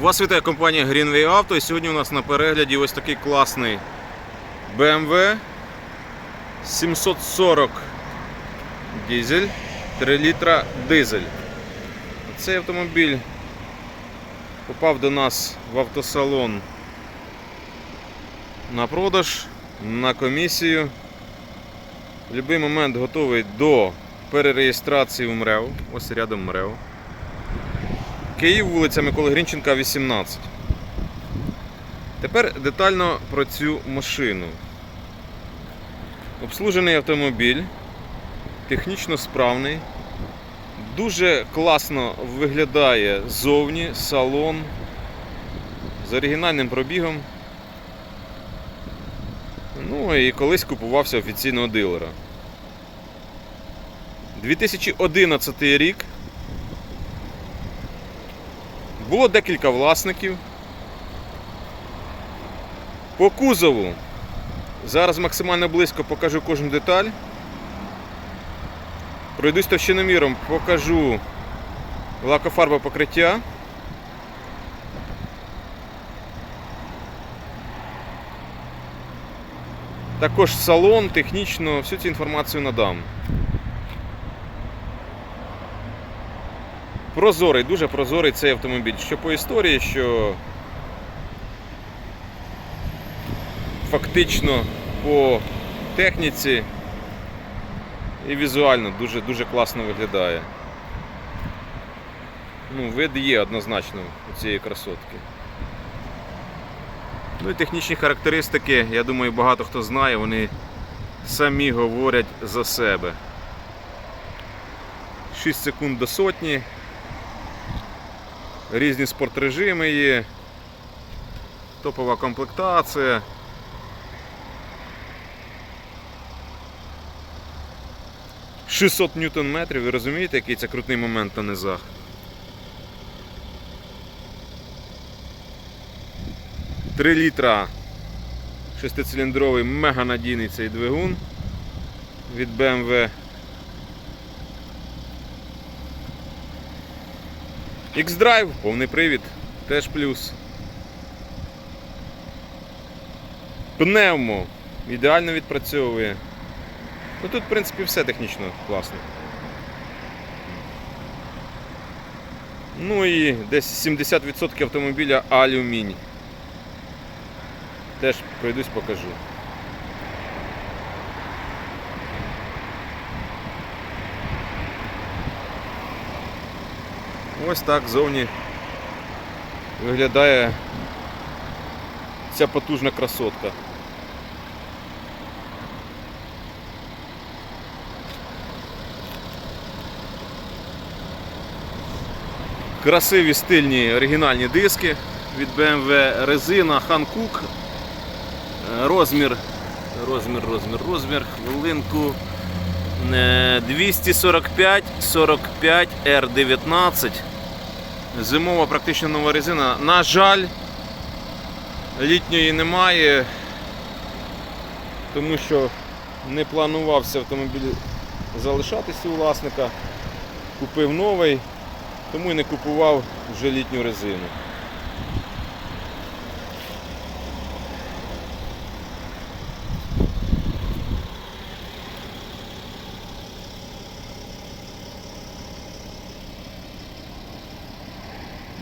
Вас вітає компанія Greenway Auto і сьогодні у нас на перегляді ось такий класний BMW 740 дизель 3 літра дизель. Цей автомобіль попав до нас в автосалон на продаж, на комісію. В будь-який момент готовий до перереєстрації в МРЕВ. Ось рядом МРЕВ. Київ, вулиця Миколи Грінченка, 18. Тепер детально про цю машину. Обслужений автомобіль, технічно справний, дуже класно виглядає ззовні салон з оригінальним пробігом. Ну і колись купувався офіційного дилера. 2011 рік. Було декілька власників. По кузову. Зараз максимально близько покажу кожну деталь. Пройдусь товщиноміром, покажу лакофарбове покриття. Також салон, технічно, всю цю інформацію надам. Прозорий, дуже прозорий цей автомобіль. Що по історії, що фактично по техніці і візуально дуже дуже класно виглядає. Ну, вид є однозначно у цієї красотки. Ну і технічні характеристики, я думаю, багато хто знає, вони самі говорять за себе. 6 секунд до сотні. Різні спортрежими є, топова комплектація. «600 ньютон метрів, ви розумієте, який це крутий момент на низах? Три літра шестициліндровий меганадійний цей двигун від BMW. X-Drive, повний привід, теж плюс. Пневмо ідеально відпрацьовує. Ну тут, в принципі, все технічно класно. Ну і десь 70% автомобіля алюмінь. Теж пройдусь покажу. Ось так зовні виглядає ця потужна красотка. Красиві стильні оригінальні диски від BMW, резина Hankook. Розмір, розмір, розмір, розмір, хвилинку. Е, 245 45 R19. Зимова практично нова резина. На жаль, літньої немає, тому що не планувався автомобіль залишатися у власника. Купив новий, тому і не купував вже літню резину.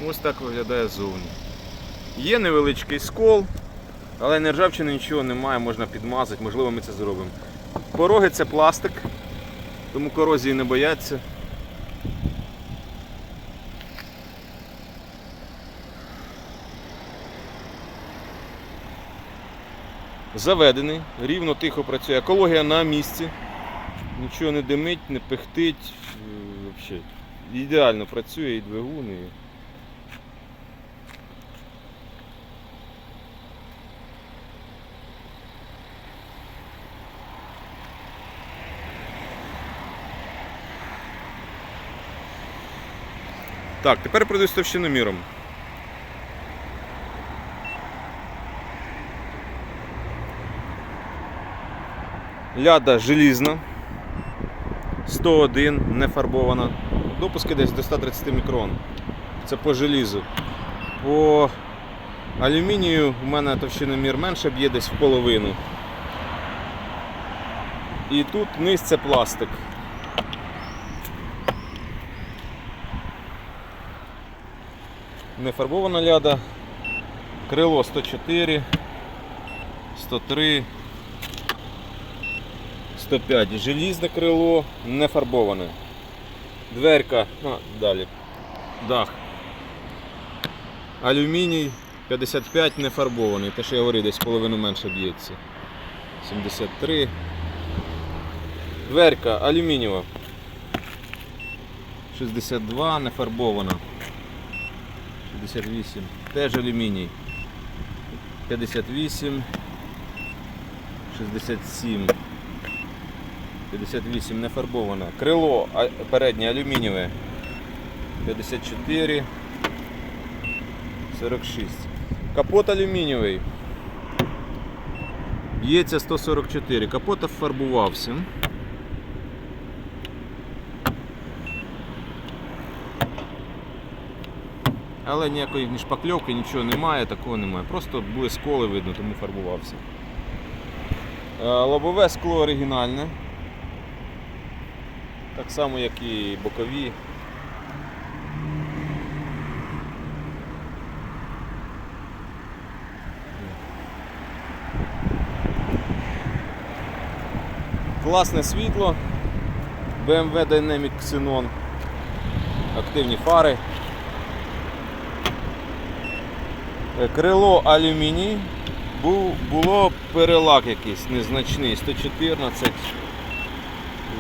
Ось так виглядає ззовні. Є невеличкий скол, але не ржавчини нічого немає, можна підмазати, можливо ми це зробимо. Пороги це пластик, тому корозії не бояться. Заведений, рівно тихо працює. Екологія на місці. Нічого не димить, не пихтить. е, Взагалі. Ідеально працює і двигун. І... Так, тепер пройду з товщиноміром. Ляда желізна. 101, не фарбована. Допуски десь до 130 мікрон. Це по желізу. По алюмінію у мене товщиномір менше б'є десь в половину. І тут низ це пластик. Нефарбована ляда. Крило 104, 103, 105. Желізне крило не фарбоване. Дверка, а, далі. Дах. Алюміній 55 не фарбований. Те, що я говорив, десь половину менше б'ється. 73. Дверка алюмінієва. 62 не фарбована. 68. Теж алюміній. 58. 67. 58 не фарбована. Крило переднє алюмінієве. 54. 46. Капот алюмінієвий. Б'ється 144. Капот фарбувався. Але ніякої ні шпакльовки, нічого немає, такого немає. Просто були сколи видно, тому фарбувався. Е, Лобове скло оригінальне. Так само, як і бокові. Класне світло. BMW Dynamic Xenon. Активні фари. Е, Крило алюміній. Був, було перелак якийсь незначний. 114.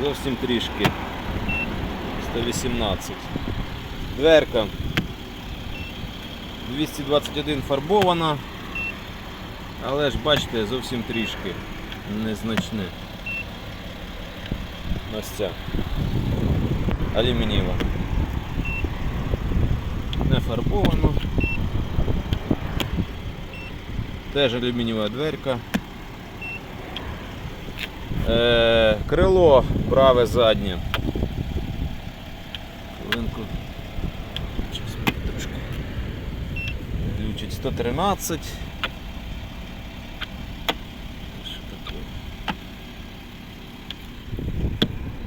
Зовсім трішки. 118. Дверка. 221 фарбована. Але ж бачите, зовсім трішки. Незначне. Ось ця. Алюмінієва. Не фарбовано. Теж алюмінієва дверка. Е, крило праве заднє. Хвилинку. Трошки глючить 113. Що таке?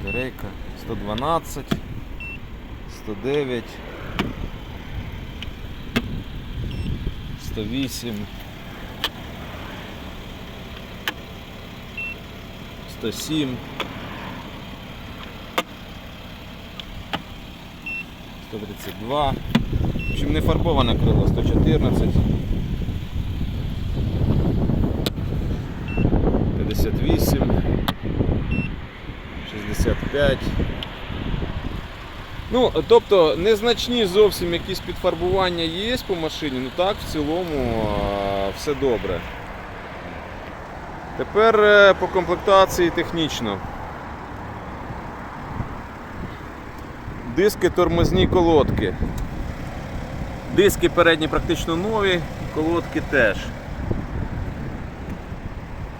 Батарейка 112, 109, 108, 107, 132. В общем, не фарбоване крило 114. 58. 65. Ну, тобто незначні зовсім якісь підфарбування є по машині, ну так, в цілому все добре. Тепер е, по комплектації технічно. Диски тормозні колодки. Диски передні практично нові, колодки теж.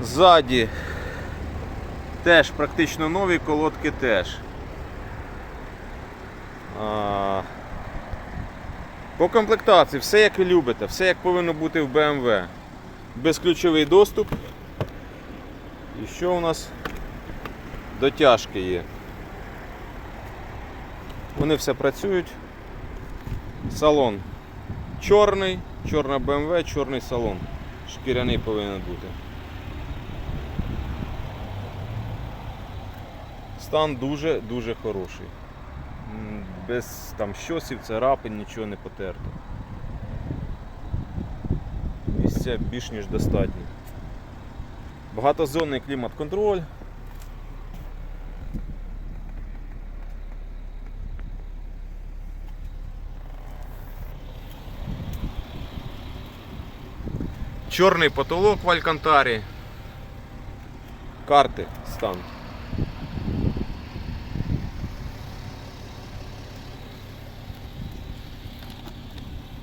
Ззаді Теж практично нові, колодки теж. А, По комплектації все як ви любите, все як повинно бути в BMW. Безключовий доступ. І що у нас? Дотяжки є. Вони все працюють. Салон чорний, чорна BMW, чорний салон. Шкіряний повинен бути. Стан дуже-дуже хороший. Без там щосів, царапин, нічого не потерто. Місця більш ніж достатньо. Багатозонний клімат-контроль. Чорний потолок в Алькантарі. Карти стан.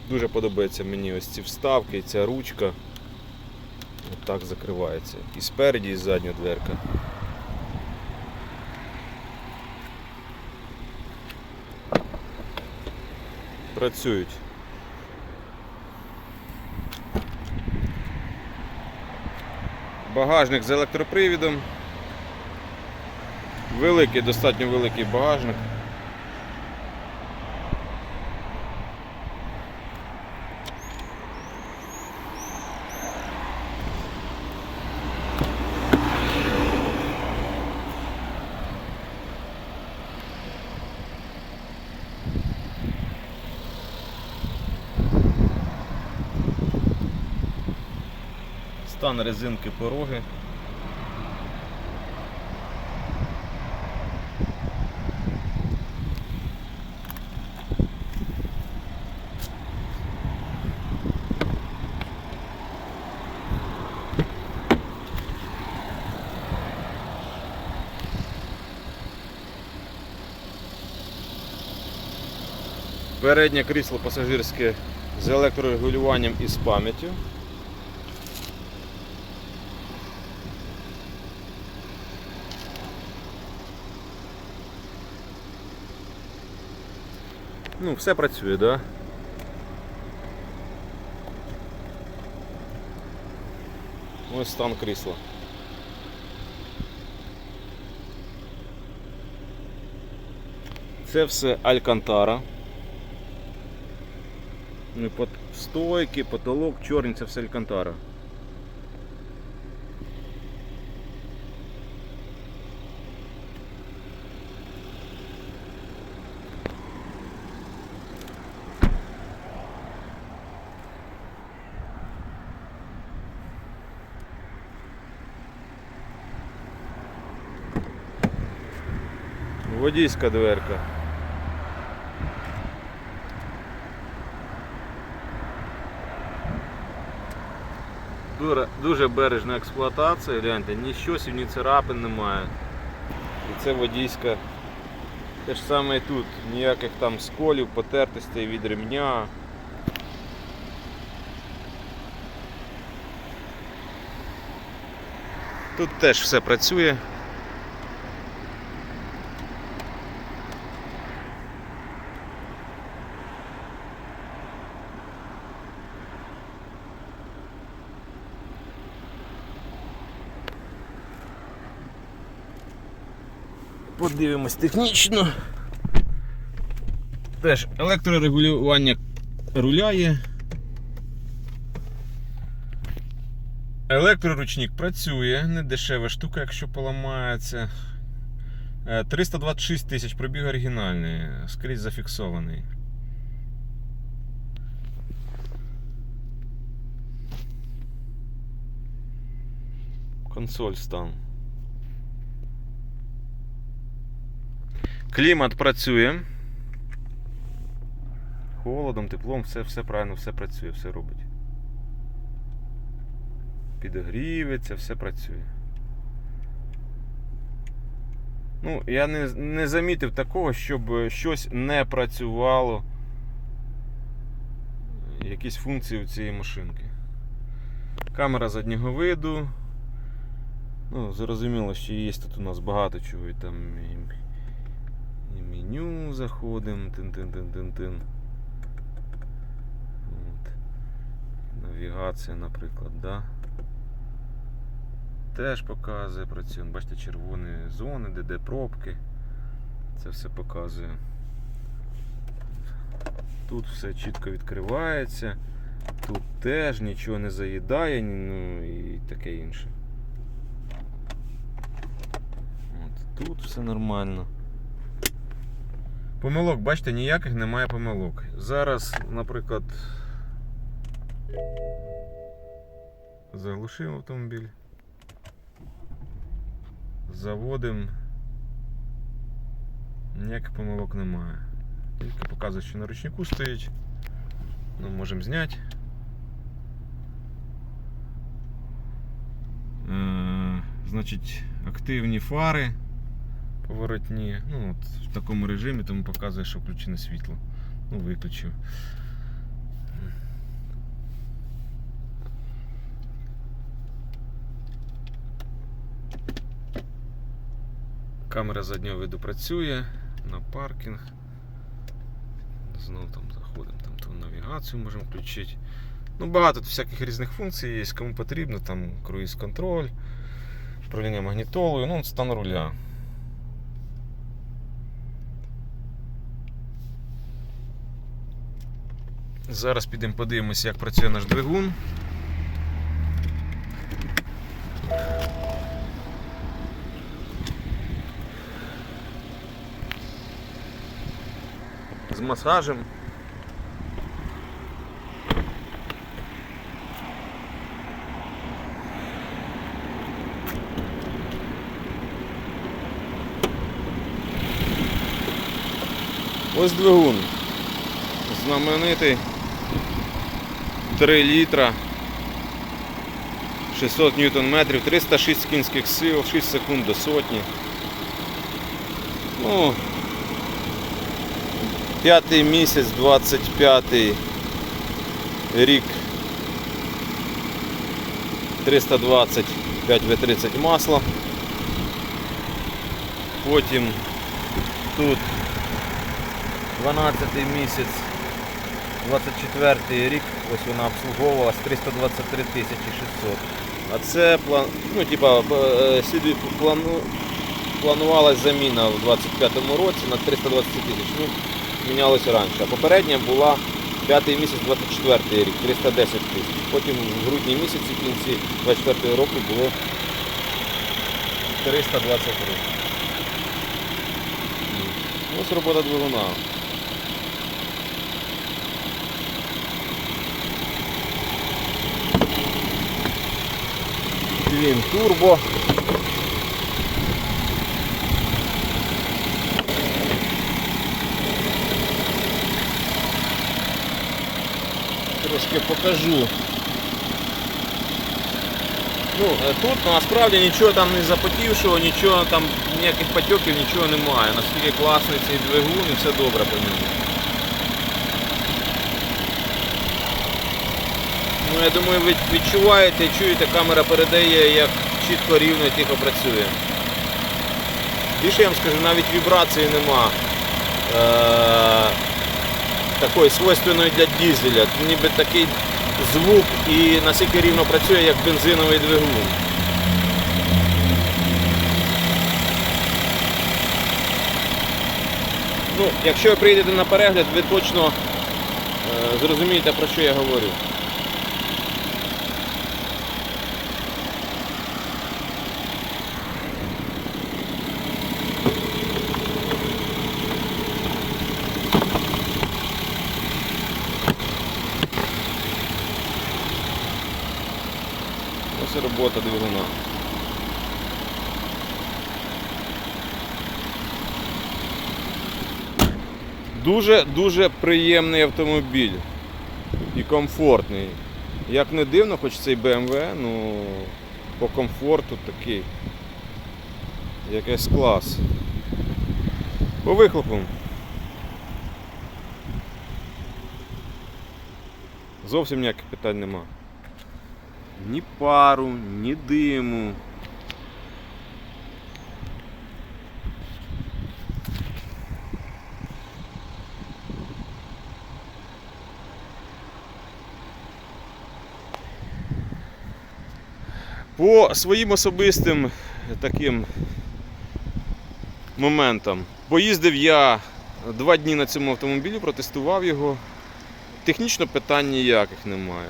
Дуже подобається мені ось ці вставки, ця ручка так закривається. І спереді, і задня дверка. Працюють. Багажник з електропривідом. Великий, достатньо великий багажник. Стан резинки пороги. Переднє крісло пасажирське з електрорегулюванням і з пам'яттю. Ну, все працює, да? Ось стан крісла. Це все Алькантара. Ну, Стойки, потолок, чорний, це все Алькантара. Водійська дверка. Дуже, дуже бережна експлуатація, гляньте, ні щосів, ні царапин немає. І це водійська. Те ж саме і тут, ніяких там сколів, потертостей від ремня. Тут теж все працює. Подивимось технічно. Теж електрорегулювання руля є. Електроручник працює, не дешева штука, якщо поламається. Е, 326 тисяч пробіг оригінальний, скрізь зафіксований. Консоль стан. Клімат працює. Холодом, теплом, все, все правильно, все працює, все робить. Підогрівиться, все працює. Ну, я не, не замітив такого, щоб щось не працювало. Якісь функції у цієї машинки. Камера заднього виду. Ну, зрозуміло, що є тут у нас багато чого і там. І, меню заходимо. Тин-тин-тин-тин-тин. Навігація, наприклад, да? Теж показує, працює. Бачите, червоні зони, де де пробки. Це все показує. Тут все чітко відкривається. Тут теж нічого не заїдає, ну і таке інше. От, тут все нормально. Помилок, бачите, ніяких немає помилок. Зараз, наприклад, заглушив автомобіль. Заводимо. Ніяких помилок немає. Тільки показує, що на ручнику стоїть. Ну, можемо зняти. Е, значить, активні фари поворотні. Ну, от в такому режимі, тому показує, що включене світло. Ну, виключив. Камера заднього виду працює на паркінг. Знову там заходимо, там ту навігацію можемо включити. Ну, багато тут всяких різних функцій є, кому потрібно, там круїз контроль, управління магнітолою, ну, стан руля. Зараз підемо подивимося, як працює наш двигун. З масажем. Ось двигун. Знаменитий 3 літра, 600 ньютон метрів, 306 кінських сил, 6 секунд до сотні. Ну, п'ятий місяць, 25 рік. 320 5В30 масла. Потім тут 12 місяць, 24 рік, ось вона обслуговувалась 323 тисячі 600. А це план, ну, типа, е, сюди плану, планувалась заміна в 25-му році на 320 тисяч. Ну, мінялося раніше. А попередня була 5 місяць 24 рік, 310 тисяч. Потім в грудні місяці в кінці 24 року було 323. Ось робота двигуна. Твін турбо. Трошки покажу. Ну, е, тут насправді нічого там не запотівшого, нічого там, ніяких потьоків, нічого немає. Наскільки класний цей двигун і все добре по ньому. Ну, я думаю, ви відчуваєте чуєте, камера передає, як чітко, рівно і тихо працює. Більше я вам скажу, навіть вібрації нема е- такої свойственної для дізеля. Ніби такий звук і наскільки рівно працює, як бензиновий двигун. Ну, якщо ви прийдете на перегляд, ви точно е- зрозумієте, про що я говорю. І двигуна. Дуже-дуже приємний автомобіль і комфортний. Як не дивно, хоч цей BMW, ну по комфорту такий. Якийсь клас. По вихлопу. Зовсім ніяких питань нема. Ні пару, ні диму. По своїм особистим таким моментам. Поїздив я два дні на цьому автомобілі, протестував його. Технічно питань ніяких немає.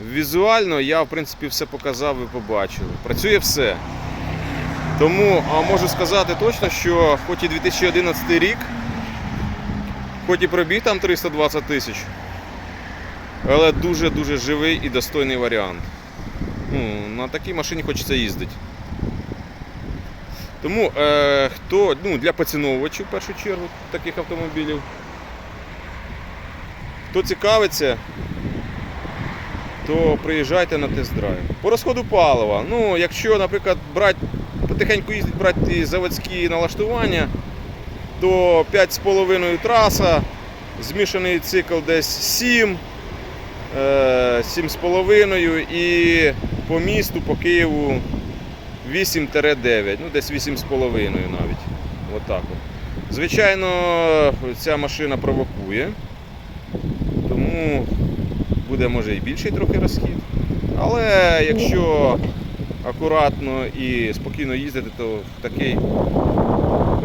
Візуально я, в принципі, все показав, ви побачили. Працює все. Тому можу сказати точно, що хоч і 2011 рік, хоч і пробіг там 320 тисяч, але дуже-дуже живий і достойний варіант. Ну, на такій машині хочеться їздити. Тому е, хто ну, для поціновувачів в першу чергу таких автомобілів, хто цікавиться, то приїжджайте на тест-драйв. По розходу палива. Ну, якщо, наприклад, брати, потихеньку їздити брати заводські налаштування, то 5,5 траса, змішаний цикл десь 7, е, 7,5 і по місту, по Києву 8-9, ну десь 8,5 навіть. Отак от. Звичайно, ця машина провокує, тому буде може і більший трохи розхід. Але якщо акуратно і спокійно їздити, то в такий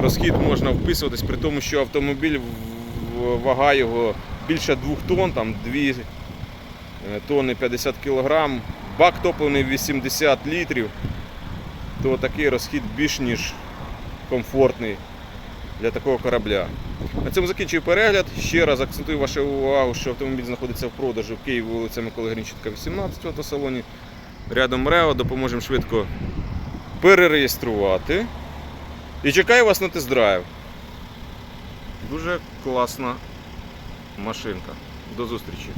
розхід можна вписуватись, при тому, що автомобіль вага його більше 2 тонн, там 2 е, тонни 50 кг, бак топливний 80 літрів, то такий розхід більш ніж комфортний для такого корабля. На цьому закінчую перегляд. Ще раз акцентую вашу увагу, що автомобіль знаходиться в продажу в Києві, вулиця Миколи Грінченка, 18 в автосалоні. Рядом Рео, допоможемо швидко перереєструвати. І чекаю вас на тест-драйв. Дуже класна машинка. До зустрічі.